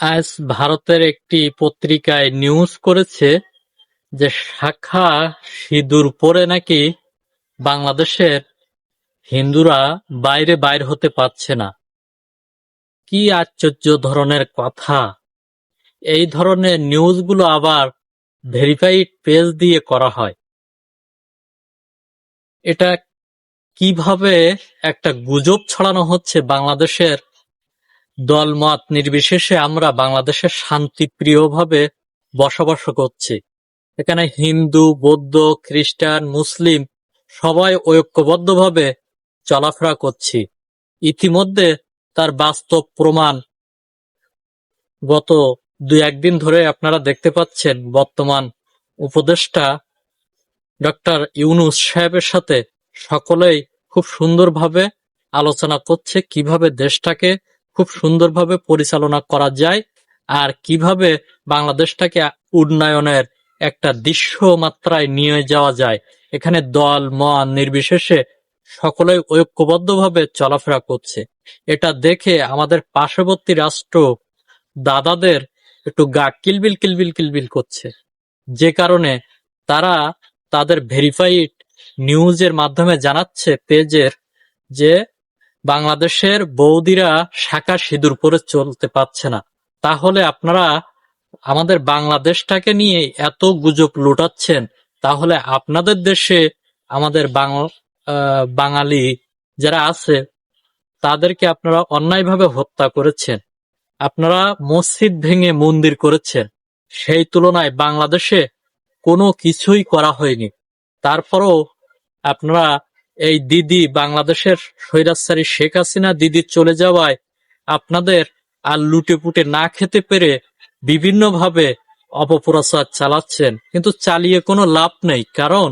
আজ ভারতের একটি পত্রিকায় নিউজ করেছে যে শাখা সিঁদুর পরে নাকি বাংলাদেশের হিন্দুরা বাইরে বাইর হতে পারছে না। কি আশ্চর্য ধরনের কথা। এই ধরনের নিউজগুলো আবার ভেরিফাইড পেজ দিয়ে করা হয়। এটা কীভাবে একটা গুজব ছড়ানো হচ্ছে বাংলাদেশের দলমত নির্বিশেষে আমরা বাংলাদেশের শান্তিপ্রিয়ভাবে বসবাস করছি। এখানে হিন্দু, বৌদ্ধ, খ্রিস্টান, মুসলিম সবাই ঐক্যবদ্ধভাবে চলাফেরা করছি। ইতিমধ্যে তার বাস্তব প্রমাণ গত দুই একদিন ধরে আপনারা দেখতে পাচ্ছেন বর্তমান উপদেষ্টা ডক্টর ইউনুস সাহেবের সাথে সকলেই খুব সুন্দরভাবে আলোচনা করছে কীভাবে দেশটাকে খুব সুন্দরভাবে পরিচালনা করা যায় আর কীভাবে বাংলাদেশটাকে উন্নয়নের একটা দৃশ্য মাত্রায় নিয়ে যাওয়া যায়। এখানে দল মন নির্বিশেষে সকলেই ঐক্যবদ্ধভাবে চলাফেরা করছে। এটা দেখে আমাদের পার্শ্ববর্তী রাষ্ট্র দাদাদের একটু গা কিলবিল কিলবিল কিলবিল করছে। যে কারণে তারা তাদের ভেরিফাইড নিউজের মাধ্যমে জানাচ্ছে পেজের যে বাংলাদেশের বৌদিরা শাখা সিঁদুর পরে চলতে পারছে না। তাহলে আপনারা আমাদের বাংলাদেশটাকে নিয়ে এত গুজব লুটাচ্ছেন, তাহলে আপনাদের দেশে আমাদের বাঙালি যারা আছে, তাদেরকে আপনারা অন্যায়ভাবে হত্যা করেছেন। আপনারা মসজিদ ভেঙে মন্দির করেছেন। সেই তুলনায় বাংলাদেশে কোনো কিছুই করা হয়নি। তারপরও আপনারা এই দিদি বাংলাদেশের স্বৈরাচারী শেখ হাসিনা দিদি চলে যাওয়ায় আপনাদের আর লুটে পুটে না খেতে পেরে বিভিন্নভাবে অপপ্রচার চালাচ্ছেন। কিন্তু চালিয়ে কোনো লাভ নেই, কারণ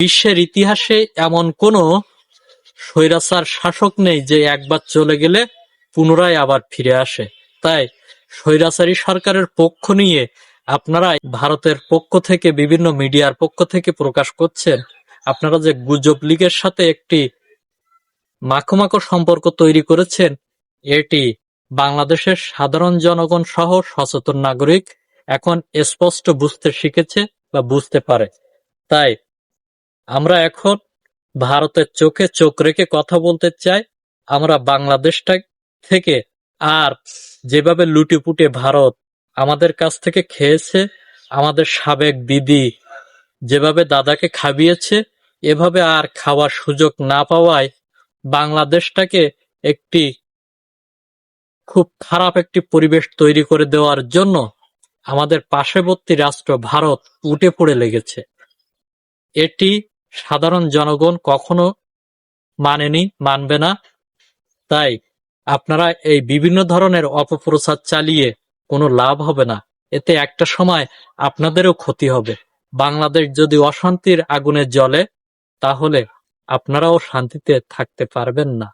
বিশ্বের ইতিহাসে এমন কোনো স্বৈরাচার শাসক নেই যে একবার চলে গেলে পুনরায় আবার ফিরে আসে। তাই স্বৈরাচারী সরকারের পক্ষ নিয়ে আপনারা ভারতের পক্ষ থেকে, বিভিন্ন মিডিয়ার পক্ষ থেকে প্রকাশ করছেন আপনারা যে গুজব লীগের সাথে একটি মাখো মাখো সম্পর্ক তৈরি করেছেন, এটি বাংলাদেশের সাধারণ জনগণ সহ সচেতন নাগরিক এখন স্পষ্ট বুঝতে শিখেছে বা বুঝতে পারে। তাই আমরা এখন ভারতের চোখে চোখ রেখে কথা বলতে চাই। আমরা বাংলাদেশটা থেকে আর যেভাবে লুটিপুটে ভারত আমাদের কাছ থেকে খেয়েছে, আমাদের সাবেক দিদি যেভাবে দাদাকে খাবিয়েছে এভাবে আর খাওয়ার সুযোগ না পাওয়ায় বাংলাদেশটাকে একটি খুব খারাপ একটি পরিবেশ তৈরি করে দেওয়ার জন্য আমাদের পার্শ্ববর্তী রাষ্ট্র ভারত উঠে পড়ে লেগেছে। এটি সাধারণ জনগণ কখনো মানেনি, মানবে না। তাই আপনারা এই বিভিন্ন ধরনের অপপ্রচার চালিয়ে কোনো লাভ হবে না। এতে একটা সময় আপনাদেরও ক্ষতি হবে। বাংলাদেশ যদি অশান্তির আগুনে জ্বলে তাহলে আপনারাও শান্তিতে থাকতে পারবেন না।